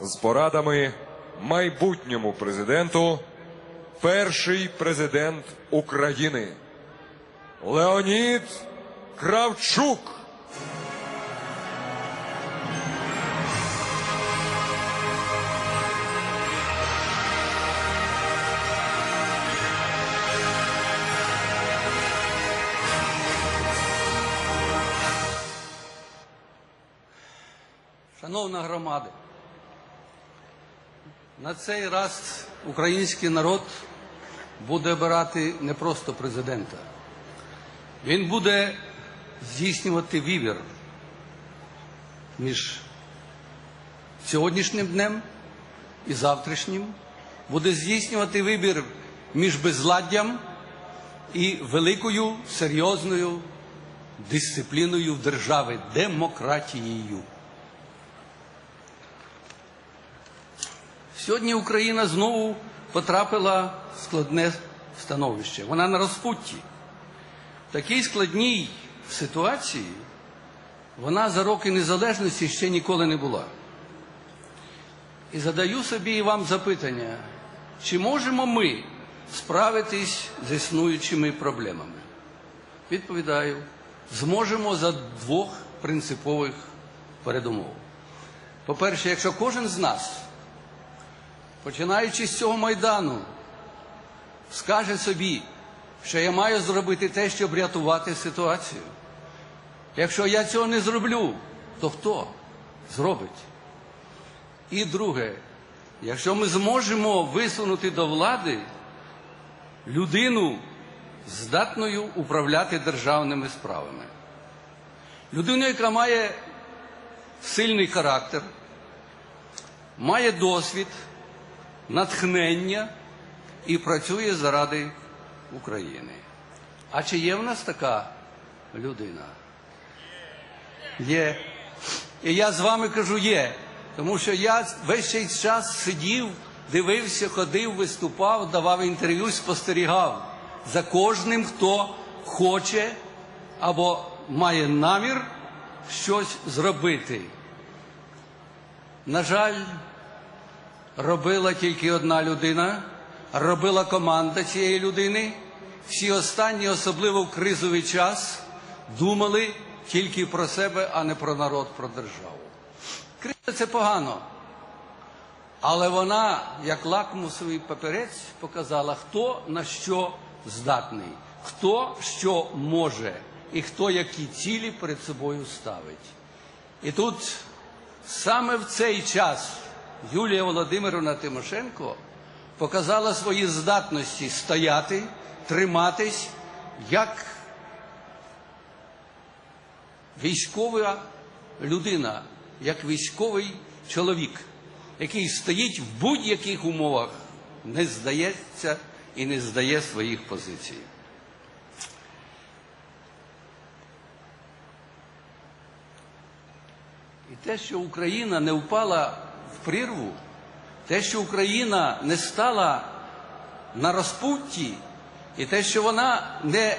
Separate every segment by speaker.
Speaker 1: з порадами майбутньому президенту, перший президент України Леонід Кравчук.
Speaker 2: Шановна громада, на цей раз український народ буде обирати не просто президента. Він буде здійснювати вибір між сьогоднішнім днем і завтрашнім, буде здійснювати вибір між безладдям і великою серйозною дисципліною в держави, демократією. Сьогодні Україна знову потрапила в складне становище. Вона на розпутті. В такій складній ситуації вона за роки незалежності ще ніколи не була. І задаю собі і вам запитання, чи можемо ми справитись з існуючими проблемами? Відповідаю, зможемо за двох принципових передумов. По-перше, якщо кожен з нас починаючи з цього майдану, скаже собі, що я маю зробити те, щоб рятувати ситуацію. Якщо я цього не зроблю, то хто зробить? І друге, якщо ми зможемо висунути до влади людину, здатною управляти державними справами, людину, яка має сильний характер, має досвід, натхнення і працює заради України. А чи є в нас така людина? Є. І я з вами кажу є. Тому що я весь цей час сидів, дивився, ходив, виступав, давав інтерв'ю, спостерігав за кожним, хто хоче або має намір щось зробити. На жаль, робила тільки одна людина, робила команда цієї людини. Всі останні, особливо в кризовий час, думали тільки про себе, а не про народ, про державу. Криза це погано. Але вона, як лакмусовий папірець, показала, хто на що здатний, хто що може і хто які цілі перед собою ставить. І тут саме в цей час Юлія Володимировна Тимошенко показала свої здатності стояти, триматись як військова людина, як військовий чоловік, який стоїть в будь-яких умовах, не здається і не здає своїх позицій. І те, що Україна не впала в прірву, те, що Україна не стала на розпутті, і те, що вона не,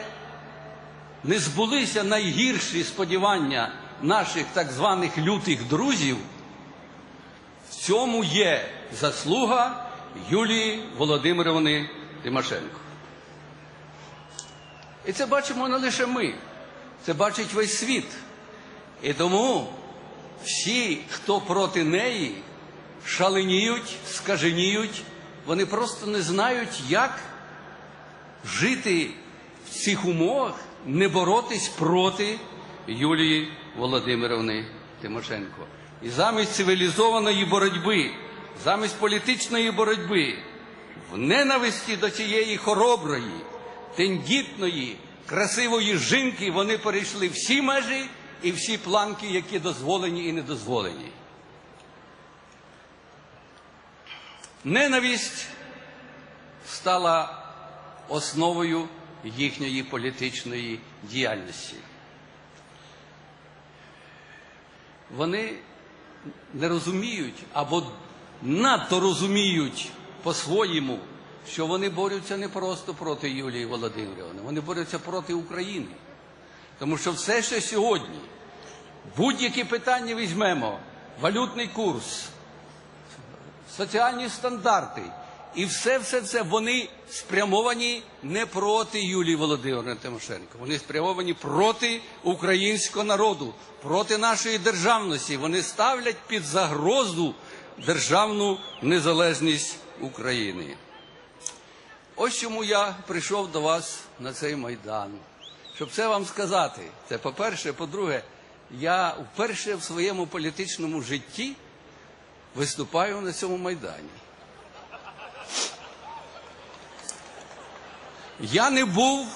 Speaker 2: не збулися найгірші сподівання наших так званих лютих друзів, в цьому є заслуга Юлії Володимировни Тимошенко. І це бачимо не лише ми, це бачить весь світ. І тому всі, хто проти неї, шаленіють, скаженіють, вони просто не знають, як жити в цих умовах, не боротись проти Юлії Володимировни Тимошенко. І замість цивілізованої боротьби, замість політичної боротьби, в ненависті до цієї хороброї, тендітної, красивої жінки вони перейшли всі межі і всі планки, які дозволені і недозволені. Ненависть стала основою їхньої політичної діяльності. Вони не розуміють або надто розуміють по-своєму, що вони борються не просто проти Юлії Володимирівни, вони борються проти України. Тому що все, що сьогодні, будь-які питання візьмемо, валютний курс, соціальні стандарти. І все, все, все вони спрямовані не проти Юлії Володимирівни Тимошенко. Вони спрямовані проти українського народу, проти нашої державності. Вони ставлять під загрозу державну незалежність України. Ось чому я прийшов до вас на цей майдан. Щоб це вам сказати. Це по-перше, по-друге, я вперше в своєму політичному житті виступаю на цьому майдані. Я не був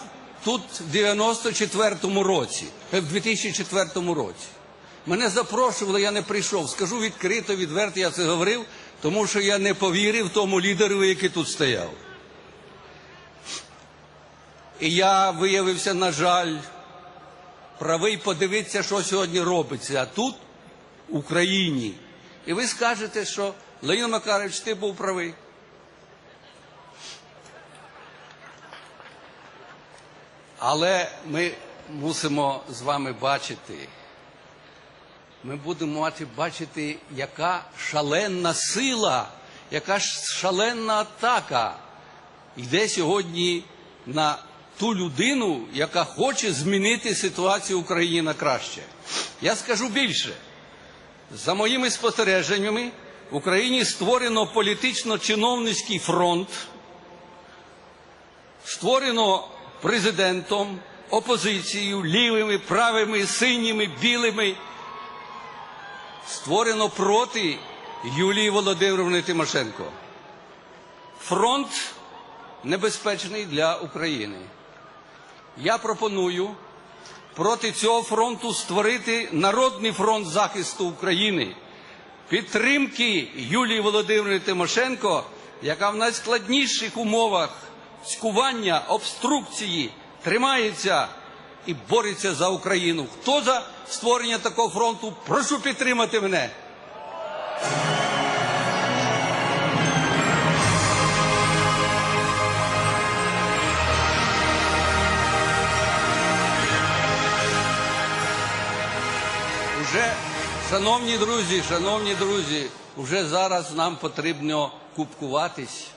Speaker 2: тут в 94-му році, е, в 2004 році. Мене запрошували, я не прийшов. Скажу відкрито, відверто, я це говорив, тому що я не повірив тому лідеру, який тут стояв. І я виявився, на жаль, правий подивитися, що сьогодні робиться А тут, в Україні. І ви скажете, що Леонід Макарович, ти був правий. Але ми мусимо з вами бачити, ми будемо мати бачити, яка шаленна сила, яка шаленна атака йде сьогодні на ту людину, яка хоче змінити ситуацію в Україні на краще. Я скажу більше. За моїми спостереженнями, в Україні створено політично-чиновницький фронт, створено президентом, опозицією, лівими, правими, синіми, білими, створено проти Юлії Володимировни Тимошенко. Фронт небезпечний для України. Я пропоную проти цього фронту створити Народний фронт захисту України, підтримки Юлії Володимирівни Тимошенко, яка в найскладніших умовах скування, обструкції тримається і бореться за Україну. Хто за створення такого фронту? Прошу підтримати мене. Шановні друзі, шановні друзі, вже зараз нам потрібно купкуватись,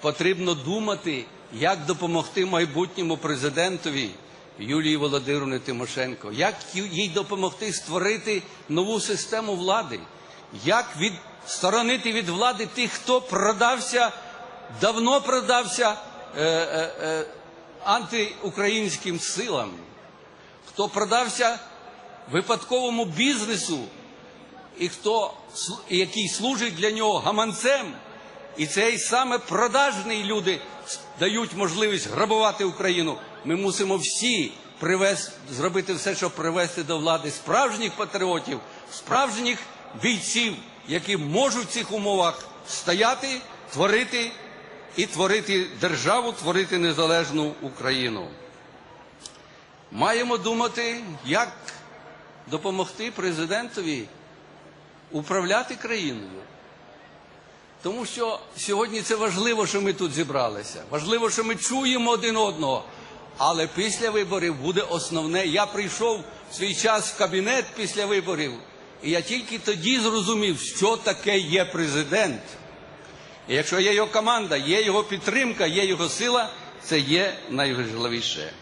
Speaker 2: потрібно думати, як допомогти майбутньому президентові Юлії Володимировні Тимошенко, як їй допомогти створити нову систему влади, як відсторонити від влади тих, хто продався, давно продався е, е, е, антиукраїнським силам, хто продався випадковому бізнесу, і хто який служить для нього гаманцем, і цей саме продажні люди дають можливість грабувати Україну. Ми мусимо всі привез, зробити все, щоб привести до влади справжніх патріотів, справжніх бійців, які можуть в цих умовах стояти, творити і творити державу, творити незалежну Україну. Маємо думати, як допомогти президентові управляти країною. Тому що сьогодні це важливо, що ми тут зібралися. Важливо, що ми чуємо один одного. Але після виборів буде основне. Я прийшов в свій час в кабінет після виборів, і я тільки тоді зрозумів, що таке є президент. І якщо є його команда, є його підтримка, є його сила, це є найважливіше.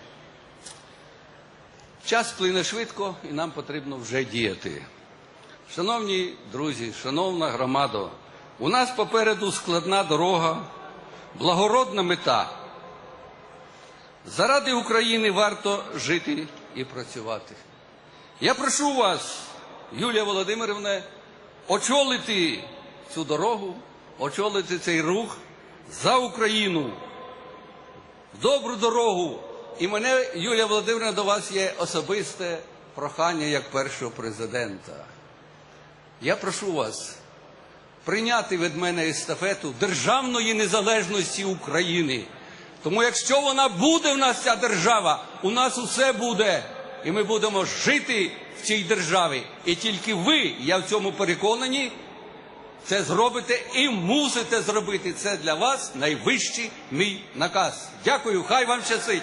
Speaker 2: Час плине швидко, і нам потрібно вже діяти. Шановні друзі, шановна громада, у нас попереду складна дорога, благородна мета. Заради України варто жити і працювати. Я прошу вас, Юлія Володимирівна, очолити цю дорогу, очолити цей рух за Україну в добру дорогу. І мене, Юлія Володимирівна, до вас є особисте прохання як першого президента. Я прошу вас прийняти від мене естафету державної незалежності України. Тому якщо вона буде в нас ця держава, у нас усе буде. І ми будемо жити в цій державі. І тільки ви, я в цьому переконані, це зробите і мусите зробити. Це для вас найвищий мій наказ. Дякую, хай вам щастить.